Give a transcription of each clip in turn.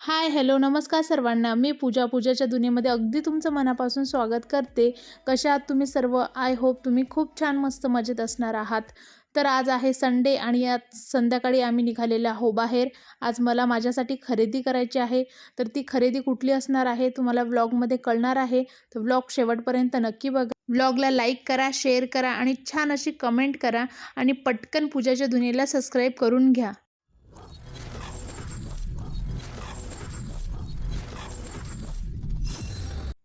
Hi hello नमस्कार सर्वांना. मी पूजा. पूजाच्या दुनियेमध्ये अगदी तुमचं मनापासून स्वागत करते. कशा आहात तुम्ही सर्व? आय होप तुम्ही खूप छान मस्त मजेत असणार आहात. तर आज आहे संडे आणि आज संध्याकाळी आम्ही निघालेलो आहो बाहेर. आज मला माझ्यासाठी खरेदी करायची आहे. तर ती खरेदी कुठली असणार आहे तुम्हाला व्लॉगमध्ये कळणार आहे. तर व्लॉग शेवटपर्यंत नक्की बघा. व्लॉगला लाईक करा शेअर करा आणि छान अशी कमेंट करा आणि पटकन पूजाच्या दुनियेला सबस्क्राईब करून घ्या.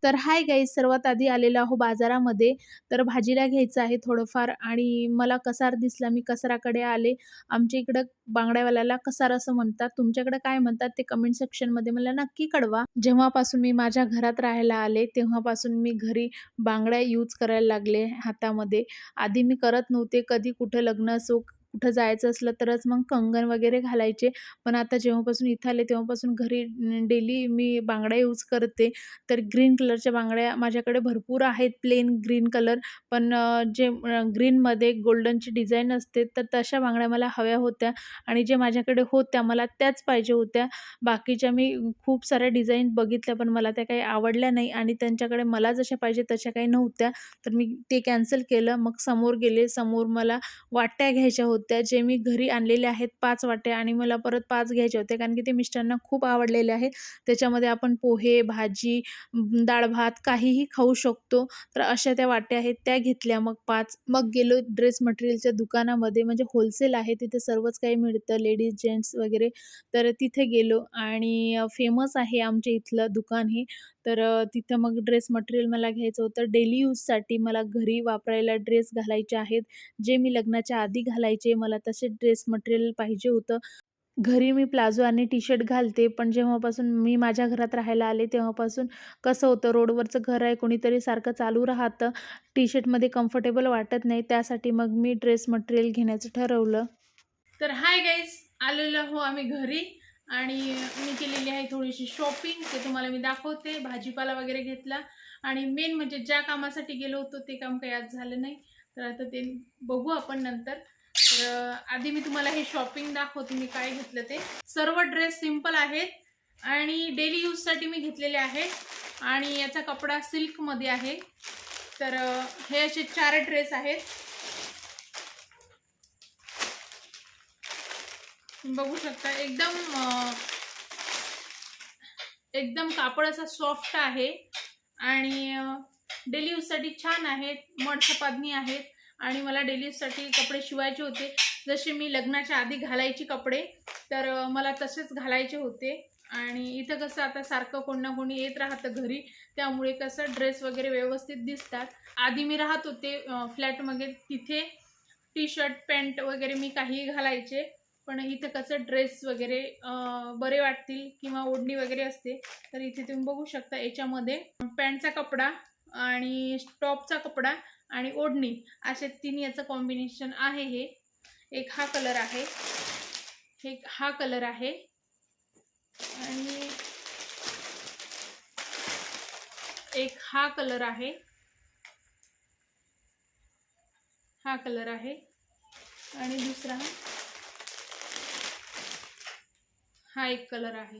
तर हाय गाईज सर्वात आधी आलेला आहो बाजारामध्ये. तर भाजीला घ्यायचं आहे थोडंफार आणि मला कसार दिसला मी कसाराकडे आले. आमच्या इकडं बांगड्यावाल्याला कसार असं म्हणतात. तुमच्याकडे काय म्हणतात ते कमेंट सेक्शनमध्ये मला नक्की कळवा. जेव्हापासून मी माझ्या घरात राहायला आले तेव्हापासून मी घरी बांगड्या यूज करायला लागले हातामध्ये. आधी मी करत नव्हते कधी कुठं लग्न असो कुठं जायचं असलं तरच मग कंगन वगैरे घालायचे. पण आता जेव्हापासून इथं आले तेव्हापासून घरी डेली मी बांगड्या यूज करते. तर ग्रीन कलरच्या बांगड्या माझ्याकडे भरपूर आहेत प्लेन ग्रीन कलर. पण जे ग्रीनमध्ये गोल्डनची डिझाईन असते तर तशा बांगड्या मला हव्या होत्या. आणि जे माझ्याकडे होत्या मला त्याच पाहिजे होत्या. बाकीच्या मी खूप साऱ्या डिझाईन बघितल्या पण मला त्या काही आवडल्या नाही. आणि त्यांच्याकडे मला जशा पाहिजे तशा काही नव्हत्या. तर मी ते कॅन्सल केलं. मग समोर गेले. समोर मला वाट्या घ्यायच्या होत्या. जे मी घरी आणलेल्या आहेत पाच वाट्या आणि मला परत पाच घ्यायच्या होत्या कारण की ते मिस्टरांना खूप आवडलेले आहे. त्याच्यामध्ये आपण पोहे भाजी डाळ भात काहीही खाऊ शकतो. तर अशा त्या वाट्या आहेत त्या घेतल्या मग पाच. मग गेलो ड्रेस मटेरियलच्या दुकानामध्ये म्हणजे होलसेल आहे तिथे सर्वच काही मिळतं लेडीज जेंट्स वगैरे. तर तिथे गेलो आणि फेमस आहे आमच्या इथलं दुकान हे. तर तिथं मग ड्रेस मटेरियल मला घ्यायचं होतं. डेली यूजसाठी मला घरी वापरायला ड्रेस घालायचे आहेत. जे मी लग्नाच्या आधी घालायचे मला तसे ड्रेस मटेरियल पाहिजे होतं. घरी मी प्लाझो आणि टी शर्ट घालते पण जेव्हापासून मी माझ्या घरात राहायला आले तेव्हापासून कसं होतं रोडवरचं घर आहे कोणीतरी सारखं चालू राहतं. टी शर्टमध्ये कम्फर्टेबल वाटत नाही त्यासाठी मग मी ड्रेस मटेरियल घेण्याचं ठरवलं. तर हाय गाईज आलेलो हो आम्ही घरी. आणि मी केलेली आहे थोडीशी शॉपिंग ते तुम्हाला मी दाखवते. भाजीपाला वगैरे घेतला. आणि मेन म्हणजे ज्या कामासाठी गेलो होतो ते काम काही आज झालं नाही. तर आता ते बघू आपण नंतर. तर आधी मी तुम्हाला हे शॉपिंग दाखवते मी काय घेतलं ते. सर्व ड्रेस सिंपल आहेत. आणि डेली यूजसाठी मी घेतलेले आहेत. आणि याचा कपडा सिल्कमध्ये आहे. तर हे असे चार ड्रेस आहेत. बघू शकता. एकदम एकदम कापड असा सॉफ्ट आहे. आणि डेली यूजसाठी छान आहेत. मठसपादनी आहेत. आणि मला डेली यूजसाठी कपडे शिवायचे होते. जसे मी लग्नाच्या आधी घालायचे कपडे तर मला तसेच घालायचे होते. आणि इथं कसं आता सारखं कोण ना कोणी येत राहतं घरी त्यामुळे कसं ड्रेस वगैरे व्यवस्थित दिसतात. आधी मी राहत होते फ्लॅटमध्ये तिथे टी शर्ट पॅन्ट वगैरे मी काहीही घालायचे. पण इथं कसं ड्रेस वगैरे बरे वाटतील किंवा ओढणी वगैरे असते तर इथे तुम्ही बघू शकता याच्यामध्ये पॅन्टचा कपडा आणि टॉपचा कपडा आणि ओढणी असे तीन याचं कॉम्बिनेशन आहे हे. एक हा कलर आहे एक हा कलर आहे. आणि एक हा कलर आहे. हा कलर आहे. आणि दुसरा हा एक कलर आहे.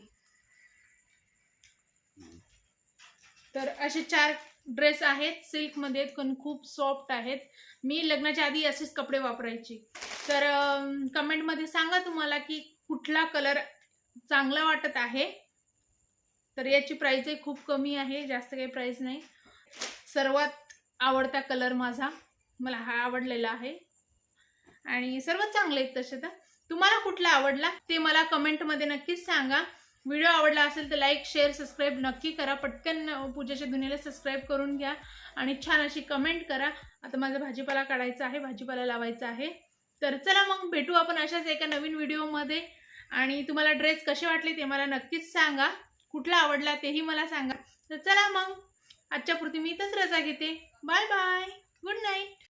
तर असे चार ड्रेस आहेत सिल्कमध्ये आहेत पण खूप सॉफ्ट आहेत. मी लग्नाच्या आधी असेच कपडे वापरायचे. तर कमेंटमध्ये सांगा तुम्हाला की कुठला कलर चांगला वाटत आहे? तर याची प्राईजही खूप कमी आहे जास्त काही प्राईज नाही. सर्वात आवडता कलर माझा मला हा आवडलेला आहे. आणि सर्वात चांगले आहेत तसे तर. तुम्हाला कुठला आवडला ते मला कमेंटमध्ये नक्कीच सांगा. व्हिडिओ आवडला असेल तर लाईक शेअर सबस्क्राईब नक्की करा. पटकन पूजेच्या पूजाच्या दुनियेला सबस्क्राईब करून घ्या आणि छान अशी कमेंट करा. आता माझा भाजीपाला काढायचा आहे भाजीपाला लावायचा आहे. तर चला मग भेटू आपण अशाच एका नवीन व्हिडिओमध्ये आणि तुम्हाला ड्रेस कसे वाटले ते मला नक्कीच सांगा. कुठला आवडला तेही मला सांगा. तर चला मग आजच्या पुरती मी इथंच रजा घेते. Bye bye good night